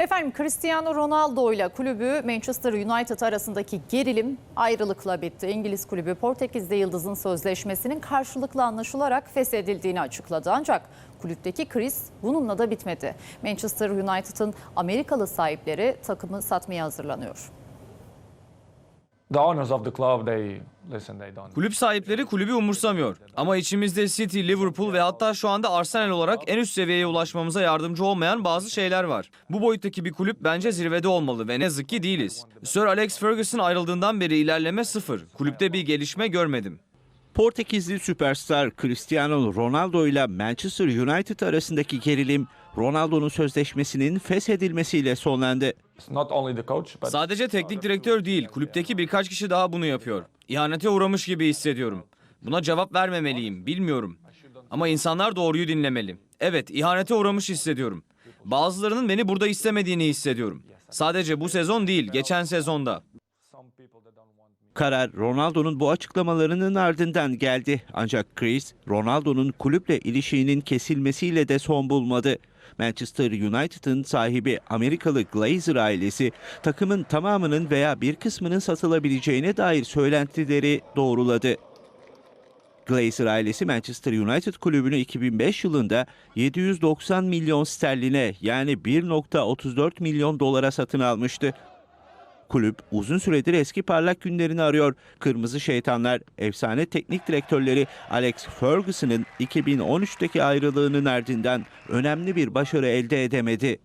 Efendim Cristiano Ronaldo ile kulübü Manchester United arasındaki gerilim ayrılıkla bitti. İngiliz kulübü Portekiz'de Yıldız'ın sözleşmesinin karşılıklı anlaşılarak feshedildiğini açıkladı. Ancak kulüpteki kriz bununla da bitmedi. Manchester United'ın Amerikalı sahipleri takımı satmaya hazırlanıyor. Kulüp sahipleri kulübü umursamıyor. Ama içimizde City, Liverpool ve hatta şu anda Arsenal olarak en üst seviyeye ulaşmamıza yardımcı olmayan bazı şeyler var. Bu boyuttaki bir kulüp bence zirvede olmalı ve ne yazık ki değiliz. Sir Alex Ferguson ayrıldığından beri ilerleme sıfır. Kulüpte bir gelişme görmedim. Portekizli süperstar Cristiano Ronaldo ile Manchester United arasındaki gerilim Ronaldo'nun sözleşmesinin feshedilmesiyle sonlandı. Sadece teknik direktör değil, kulüpteki birkaç kişi daha bunu yapıyor. İhanete uğramış gibi hissediyorum. Buna cevap vermemeliyim, bilmiyorum. Ama insanlar doğruyu dinlemeli. Evet, ihanete uğramış hissediyorum. Bazılarının beni burada istemediğini hissediyorum. Sadece bu sezon değil, geçen sezonda. Karar Ronaldo'nun bu açıklamalarının ardından geldi. Ancak Chris, Ronaldo'nun kulüple ilişiğinin kesilmesiyle de son bulmadı. Manchester United'ın sahibi Amerikalı Glazer ailesi takımın tamamının veya bir kısmının satılabileceğine dair söylentileri doğruladı. Glazer ailesi Manchester United kulübünü 2005 yılında 790 milyon sterline yani 1.34 milyon dolara satın almıştı. Kulüp uzun süredir eski parlak günlerini arıyor. Kırmızı Şeytanlar efsane teknik direktörleri Alex Ferguson'ın 2013'teki ayrılığının ardından önemli bir başarı elde edemedi.